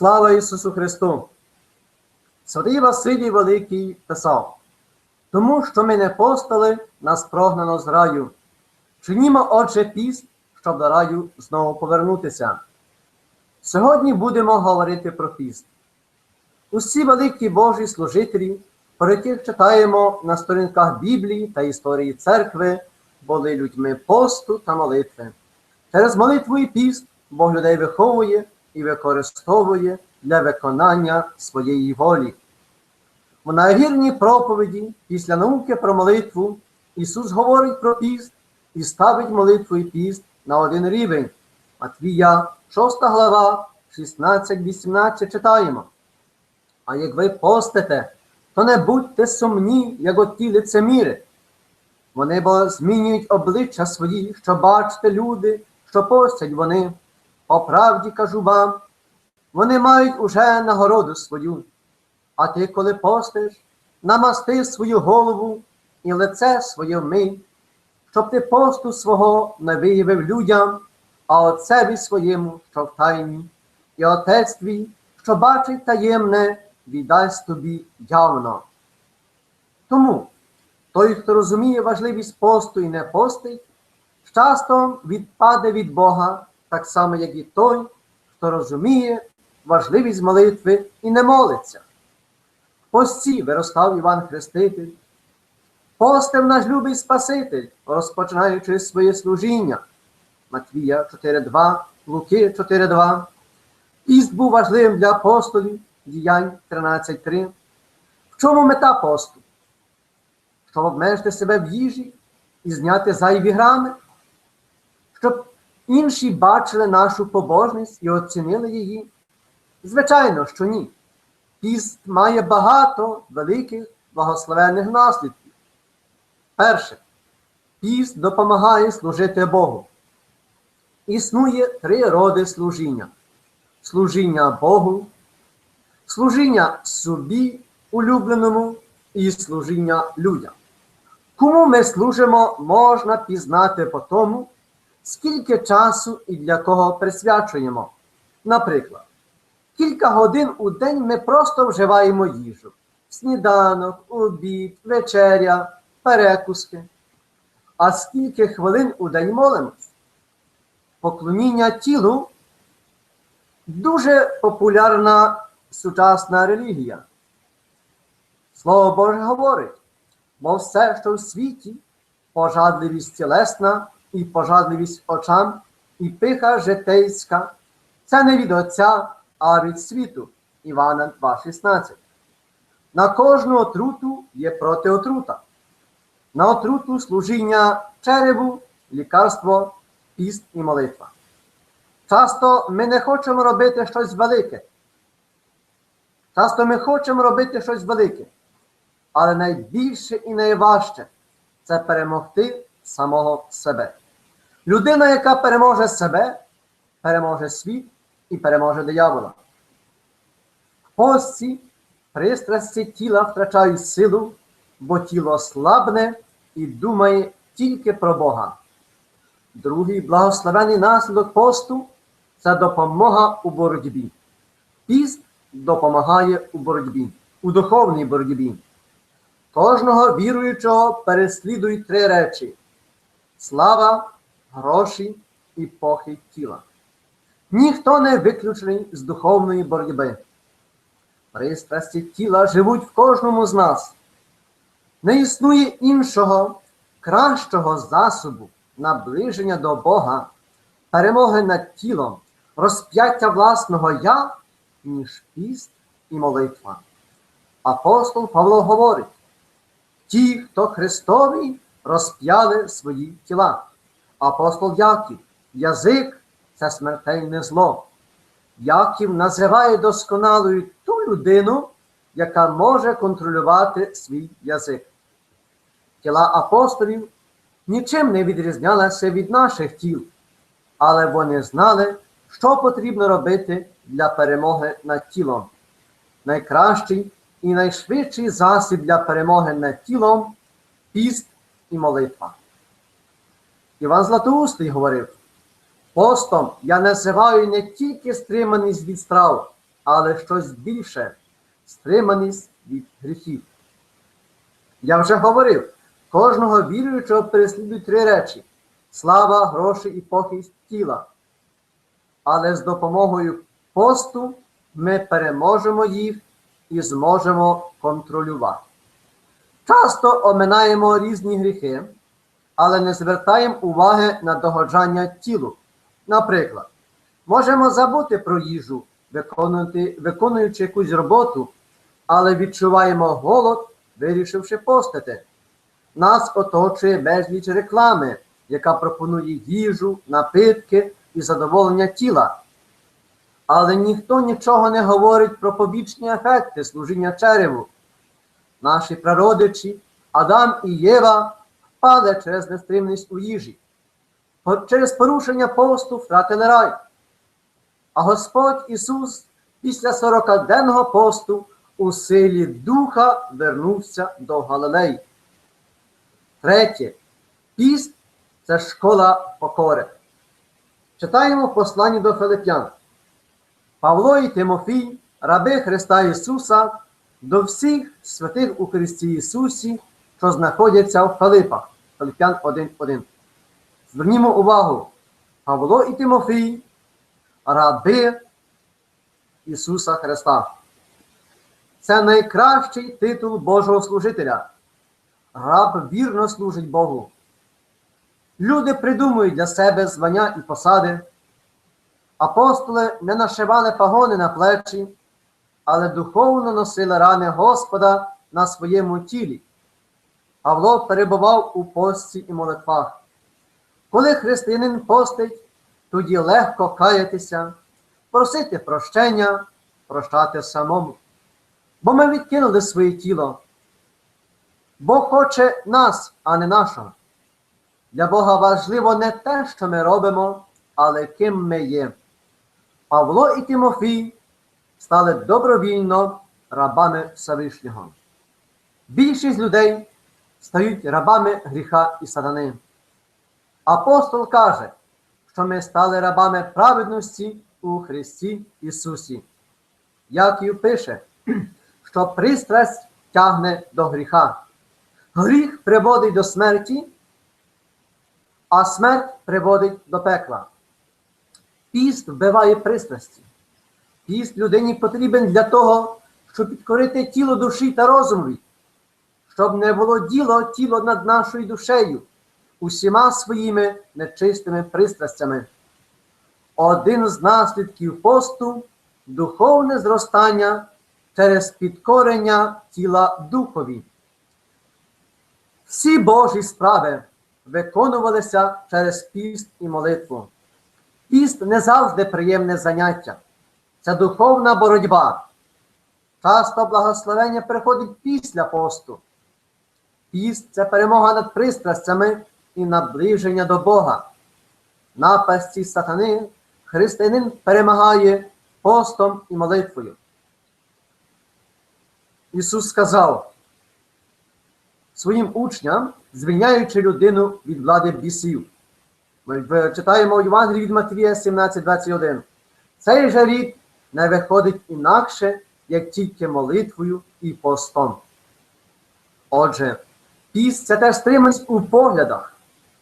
Слава Ісусу Христу! Святий Василій Великий писав, тому що ми не постали, нас прогнано з раю. Чинімо, отже, піст, щоб до раю знову повернутися. Сьогодні будемо говорити про піст. Усі великі Божі служителі, про яких читаємо на сторінках Біблії та історії церкви, були людьми посту та молитви. Через молитву і піст Бог людей виховує і використовує для виконання своєї волі. В нагірній проповіді після науки про молитву Ісус говорить про піст і ставить молитву і піст на один рівень. Матвія, 6 глава, 16-18 читаємо. А як ви постите, то не будьте сумні, як от ті лицеміри. Вони бо змінюють обличчя свої, що бачите люди, що постять вони. По правді кажу вам, вони мають уже нагороду свою. А ти, коли постиш, намасти свою голову і лице своє вмий, щоб ти посту свого не виявив людям, а отцеві своєму, що в тайні, і отець твій, що бачить таємне, віддасть тобі явно. Тому той, хто розуміє важливість посту і не постить, часто відпаде від Бога, так само, як і той, хто розуміє важливість молитви і не молиться. В пості виростав Іван Хреститель, постив наш любий Спаситель, розпочинаючи своє служіння. Матвія 4.2, Луки 4.2. Піст був важливим для апостолів, діянь 13.3. В чому мета посту? Щоб обмежити себе в їжі і зняти зайві грами, щоб інші бачили нашу побожність і оцінили її? Звичайно, що ні. Піст має багато великих благословенних наслідків. Перше, піст допомагає служити Богу. Існує три роди служіння: служіння Богу, служіння собі улюбленому і служіння людям. Кому ми служимо, можна пізнати по тому, скільки часу і для кого присвячуємо. Наприклад, кілька годин у день ми просто вживаємо їжу: сніданок, обід, вечеря, перекуски. А скільки хвилин у день молимось? Поклоніння тілу дуже популярна сучасна релігія. Слово Боже говорить, бо все, що в світі, пожадливість тілесна і пожадливість очам, і пиха житейська, це не від Отця, а від світу. Івана 2,16. На кожну отруту є протиотрута. На отруту служіння череву, лікарство, піст і молитва. Часто ми не хочемо робити щось велике. Часто ми хочемо робити щось велике. Але найбільше і найважче це перемогти самого себе. Людина, яка переможе себе, переможе світ і переможе диявола. В пості пристрасті тіла втрачають силу, бо тіло слабне і думає тільки про Бога. Другий благословений наслідок посту це допомога у боротьбі. Піст допомагає у боротьбі, у духовній боротьбі. Кожного віруючого переслідують три речі: слава, гроші і похить тіла. Ніхто не виключений з духовної боротьби. Пристрасті тіла живуть в кожному з нас. Не існує іншого, кращого засобу наближення до Бога, перемоги над тілом, розп'яття власного я, ніж піст і молитва. Апостол Павло говорить: ті, хто Христові, розп'яли свої тіла. Апостол Яків, язик це смертельне зло. Яків називає досконалою ту людину, яка може контролювати свій язик. Тіла апостолів нічим не відрізнялися від наших тіл, але вони знали, що потрібно робити для перемоги над тілом. Найкращий і найшвидший засіб для перемоги над тілом піст і молитва. Іван Златоустий говорив, постом я називаю не тільки стриманість від страв, але щось більше стриманість від гріхів. Я вже говорив, кожного віруючого переслідують три речі: слава, гроші і похисть тіла. Але з допомогою посту ми переможемо їх і зможемо контролювати. Часто оминаємо різні гріхи, але не звертаємо уваги на догоджання тілу. Наприклад, можемо забути про їжу, виконувати, виконуючи якусь роботу, але відчуваємо голод, вирішивши постити. Нас оточує безліч реклами, яка пропонує їжу, напитки і задоволення тіла. Але ніхто нічого не говорить про побічні ефекти служіння череву. Наші прародичі, Адам і Єва впали через нестримність у їжі. Через порушення посту втратили рай. А Господь Ісус після 40-денного посту у силі Духа вернувся до Галилеї. Третє. Піст це школа покори. Читаємо в посланні до Филип'ян. Павло і Тимофій, раби Христа Ісуса, до всіх святих у Христі Ісусі, що знаходяться в Филипах. Филип'ян 1.1. Звернімо увагу, Павло і Тимофій, раби Ісуса Христа. Це найкращий титул Божого служителя. Раб вірно служить Богу. Люди придумують для себе звання і посади. Апостоли не нашивали пагони на плечі, але духовно носили рани Господа на своєму тілі. Павло перебував у пості і молитвах. Коли християнин постить, тоді легко каятися, просити прощення, прощати самому. Бо ми відкинули своє тіло. Бог хоче нас, а не нашого. Для Бога важливо не те, що ми робимо, але ким ми є. Павло і Тимофій стали добровільно рабами Всевишнього. Більшість людей стають рабами гріха і сатани. Апостол каже, що ми стали рабами праведності у Христі Ісусі. Яків пише, що пристрасть тягне до гріха. Гріх приводить до смерті, а смерть приводить до пекла. Піст вбиває пристрасті. Піст людині потрібен для того, щоб підкорити тіло душі та розуму, щоб не володіло тіло над нашою душею, усіма своїми нечистими пристрастями. Один з наслідків посту духовне зростання через підкорення тіла духові. Всі Божі справи виконувалися через піст і молитву. Піст не завжди приємне заняття. Це духовна боротьба. Часто благословення приходить після посту. Піст це перемога над пристрастями і наближення до Бога. Напасті сатани християнин перемагає постом і молитвою. Ісус сказав своїм учням, звільняючи людину від влади бісів. Ми читаємо у Євангелії від Матвія 17:21. Цей же рід не виходить інакше, як тільки молитвою і постом. Отже, піст це теж стриманість у поглядах,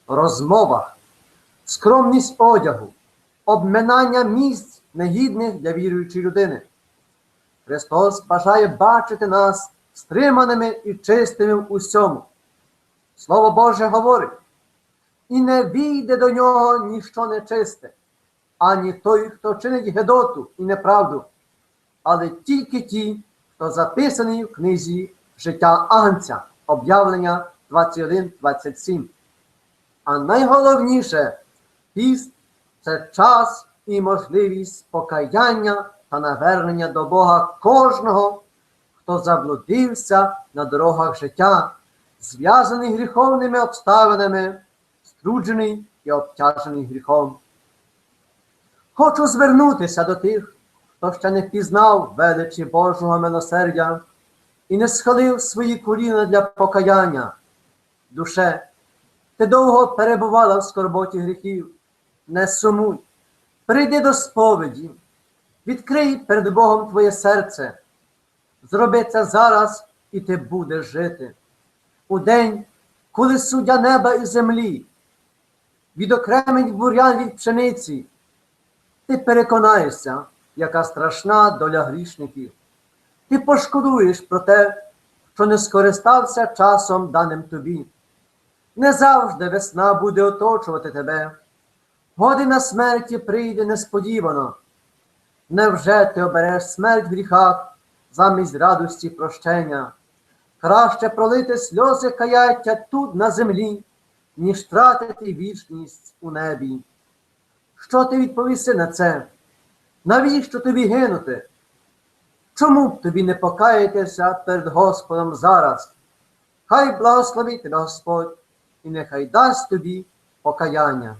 розмовах, скромність одягу, обминання місць негідних для віруючої людини. Христос бажає бачити нас стриманими і чистими в усьому. Слово Боже говорить, і не війде до нього ніщо нечисте, ані той, хто чинить гедоту і неправду, але тільки ті, хто записаний в книзі життя Агнця, об'явлення 21-27. А найголовніше, піст це час і можливість покаяння та навернення до Бога кожного, хто заблудився на дорогах життя, зв'язаний гріховними обставинами, струджений і обтяжений гріхом. Хочу звернутися до тих, хто ще не пізнав величі Божого милосердя і не схилив свої коліна для покаяння. Душе, ти довго перебувала в скорботі гріхів, не сумуй, прийди до сповіді, Відкрий перед Богом твоє серце. Зроби це зараз, і ти будеш жити. У день, коли суддя неба і землі, відокремить бур'ян від пшениці, ти переконаєшся, яка страшна доля грішників. Ти пошкодуєш про те, що не скористався часом даним тобі. Не завжди весна буде оточувати тебе. Година смерті прийде несподівано. Невже ти обереш смерть в гріхах замість радості прощення? Краще пролити сльози каяття тут на землі, ніж тратити вічність у небі. Що ти відповіси на це? Навіщо тобі гинути? Чому б тобі не покаятися перед Господом зараз? Хай благословить тебе Господь і нехай дасть тобі покаяння.